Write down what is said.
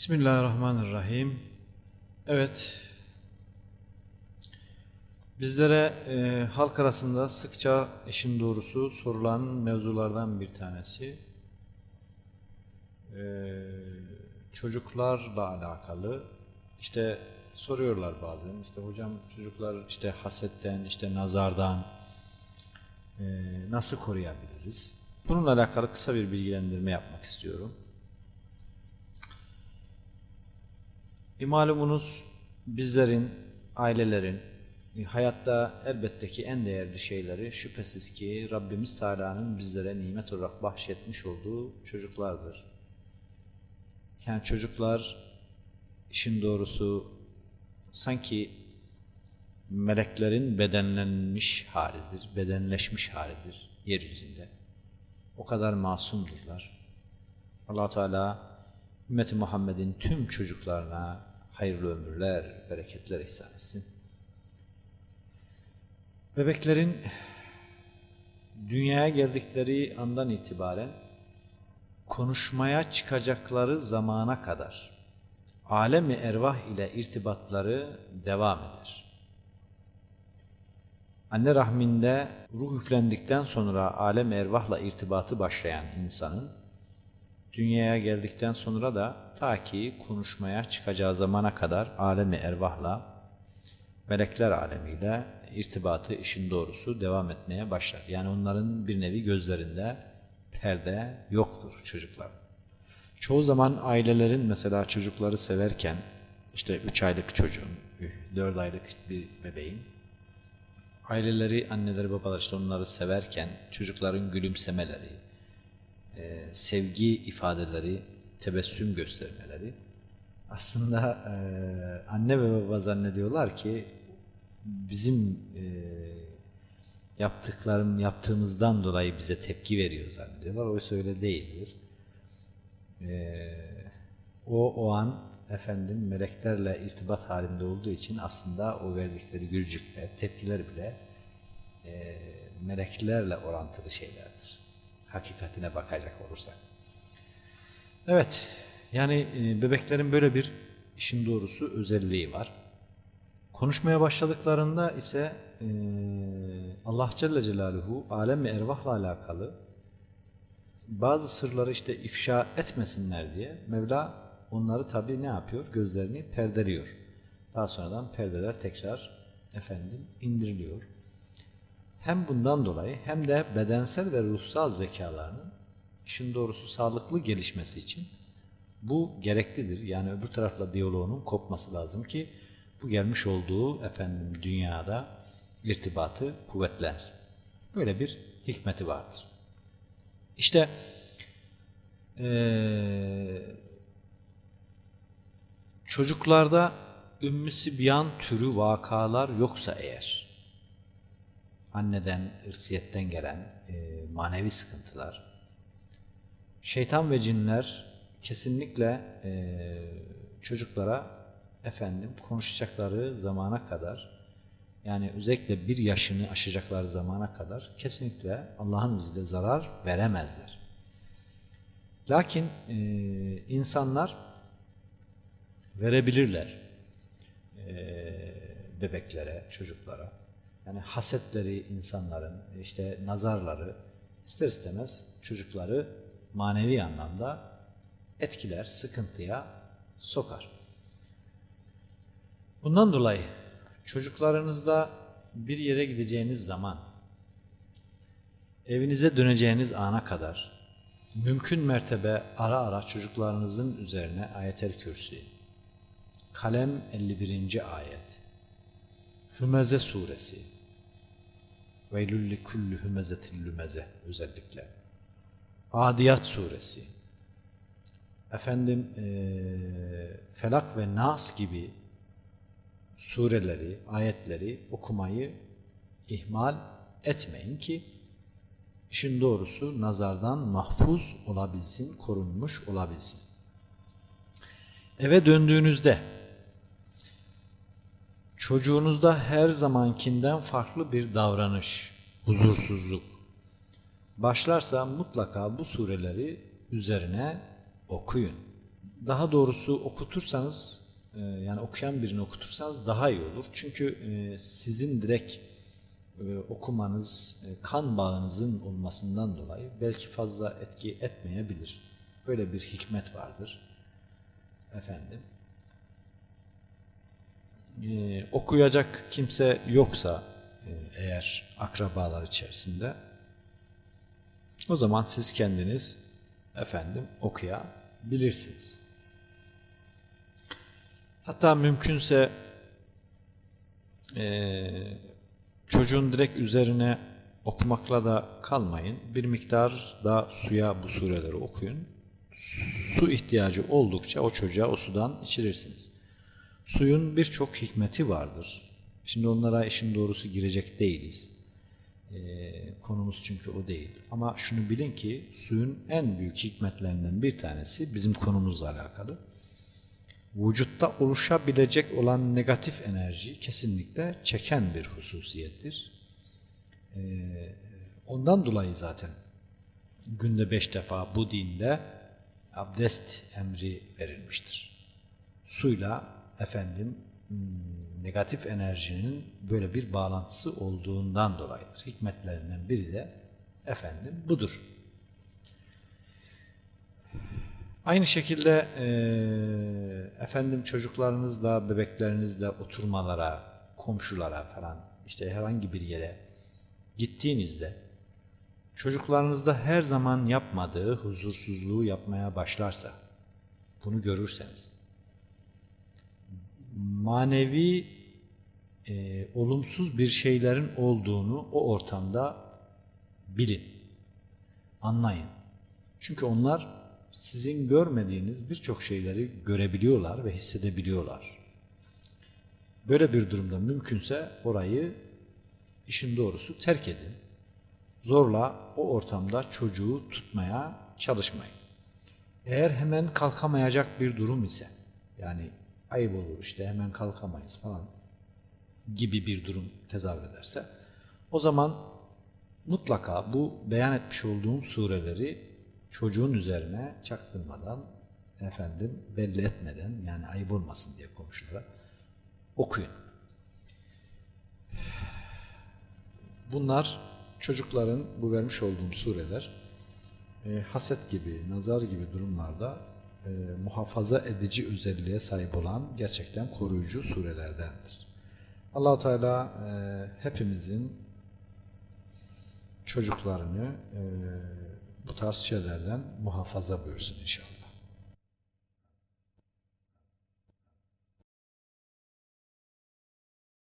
Bismillahirrahmanirrahim. Evet. Bizlere e, halk arasında sıkça işin doğrusu sorulan mevzulardan bir tanesi. E, çocuklarla alakalı işte soruyorlar bazen işte hocam çocuklar işte hasetten işte nazardan e, nasıl koruyabiliriz? Bununla alakalı kısa bir bilgilendirme yapmak istiyorum. E, malumunuz bizlerin, ailelerin e, hayatta elbette ki en değerli şeyleri şüphesiz ki Rabbimiz Teala'nın bizlere nimet olarak bahşetmiş olduğu çocuklardır. Yani çocuklar işin doğrusu sanki meleklerin bedenlenmiş halidir, bedenleşmiş halidir yeryüzünde. O kadar masumdurlar. allah Teala ümmeti Muhammed'in tüm çocuklarına hayırlı ömürler, bereketler ihsan etsin. Bebeklerin dünyaya geldikleri andan itibaren konuşmaya çıkacakları zamana kadar alemi ervah ile irtibatları devam eder. Anne rahminde ruh üflendikten sonra alem ervahla irtibatı başlayan insanın dünyaya geldikten sonra da ta ki konuşmaya çıkacağı zamana kadar alemi ervahla melekler alemiyle irtibatı işin doğrusu devam etmeye başlar. Yani onların bir nevi gözlerinde perde yoktur çocuklar. Çoğu zaman ailelerin mesela çocukları severken işte 3 aylık çocuğun, 4 aylık bir bebeğin aileleri, anneleri, babalar işte onları severken çocukların gülümsemeleri, e, sevgi ifadeleri, tebessüm göstermeleri aslında e, anne ve baba zannediyorlar ki bizim e, yaptıklarım yaptığımızdan dolayı bize tepki veriyor zannediyorlar. Oysa öyle değildir. E, o o an efendim meleklerle irtibat halinde olduğu için aslında o verdikleri gülcükler, tepkiler bile e, meleklerle orantılı şeylerdir. Hakikatine bakacak olursak. Evet, yani e, bebeklerin böyle bir işin doğrusu özelliği var. Konuşmaya başladıklarında ise e, Allah Celle Celaluhu alem ve ervahla alakalı bazı sırları işte ifşa etmesinler diye Mevla onları tabi ne yapıyor? Gözlerini perdeliyor. Daha sonradan perdeler tekrar efendim indiriliyor. Hem bundan dolayı hem de bedensel ve ruhsal zekalarının işin doğrusu sağlıklı gelişmesi için bu gereklidir. Yani öbür tarafla diyaloğunun kopması lazım ki bu gelmiş olduğu efendim dünyada irtibatı kuvvetlensin. Böyle bir hikmeti vardır. İşte ee, çocuklarda ümmü sibyan türü vakalar yoksa eğer anneden, ırsiyetten gelen e, manevi sıkıntılar şeytan ve cinler kesinlikle e, çocuklara efendim konuşacakları zamana kadar yani özellikle bir yaşını aşacakları zamana kadar kesinlikle Allah'ın izniyle zarar veremezler. Lakin e, insanlar verebilirler e, bebeklere, çocuklara. Yani hasetleri insanların, işte nazarları ister istemez çocukları manevi anlamda etkiler, sıkıntıya sokar. Bundan dolayı çocuklarınızda bir yere gideceğiniz zaman evinize döneceğiniz ana kadar mümkün mertebe ara ara çocuklarınızın üzerine ayetel kürsü, kalem 51. ayet, Hümeze suresi, Veylülli küllü hümezetil lümeze özellikle, Adiyat suresi, efendim e, Felak ve Nas gibi sureleri, ayetleri okumayı ihmal etmeyin ki işin doğrusu nazardan mahfuz olabilsin, korunmuş olabilsin. Eve döndüğünüzde çocuğunuzda her zamankinden farklı bir davranış, huzursuzluk başlarsa mutlaka bu sureleri üzerine okuyun. daha doğrusu okutursanız e, yani okuyan birini okutursanız daha iyi olur. Çünkü e, sizin direkt e, okumanız kan bağınızın olmasından dolayı belki fazla etki etmeyebilir. Böyle bir hikmet vardır. Efendim. E, okuyacak kimse yoksa e, eğer akrabalar içerisinde o zaman siz kendiniz efendim okuyabilirsiniz. Hatta mümkünse eee, çocuğun direkt üzerine okumakla da kalmayın. Bir miktar da suya bu sureleri okuyun. Su ihtiyacı oldukça o çocuğa o sudan içirirsiniz. Suyun birçok hikmeti vardır. Şimdi onlara işin doğrusu girecek değiliz. Ee, konumuz çünkü o değil. Ama şunu bilin ki suyun en büyük hikmetlerinden bir tanesi bizim konumuzla alakalı. Vücutta oluşabilecek olan negatif enerjiyi kesinlikle çeken bir hususiyettir. Ee, ondan dolayı zaten günde beş defa bu dinde abdest emri verilmiştir. Suyla efendim hmm, negatif enerjinin böyle bir bağlantısı olduğundan dolayıdır. Hikmetlerinden biri de efendim budur. Aynı şekilde eee, efendim çocuklarınızla, bebeklerinizle oturmalara, komşulara falan işte herhangi bir yere gittiğinizde çocuklarınızda her zaman yapmadığı huzursuzluğu yapmaya başlarsa bunu görürseniz manevi e, olumsuz bir şeylerin olduğunu o ortamda bilin, anlayın. Çünkü onlar sizin görmediğiniz birçok şeyleri görebiliyorlar ve hissedebiliyorlar. Böyle bir durumda mümkünse orayı işin doğrusu terk edin. Zorla o ortamda çocuğu tutmaya çalışmayın. Eğer hemen kalkamayacak bir durum ise yani ayıp olur işte hemen kalkamayız falan gibi bir durum tezahür ederse o zaman mutlaka bu beyan etmiş olduğum sureleri çocuğun üzerine çaktırmadan efendim belli etmeden yani ayıp olmasın diye komşulara okuyun. Bunlar çocukların bu vermiş olduğum sureler e, haset gibi, nazar gibi durumlarda e, muhafaza edici özelliğe sahip olan gerçekten koruyucu surelerdendir. Allahu Teala e, hepimizin çocuklarını e, bu tarz şeylerden muhafaza buyursun inşallah.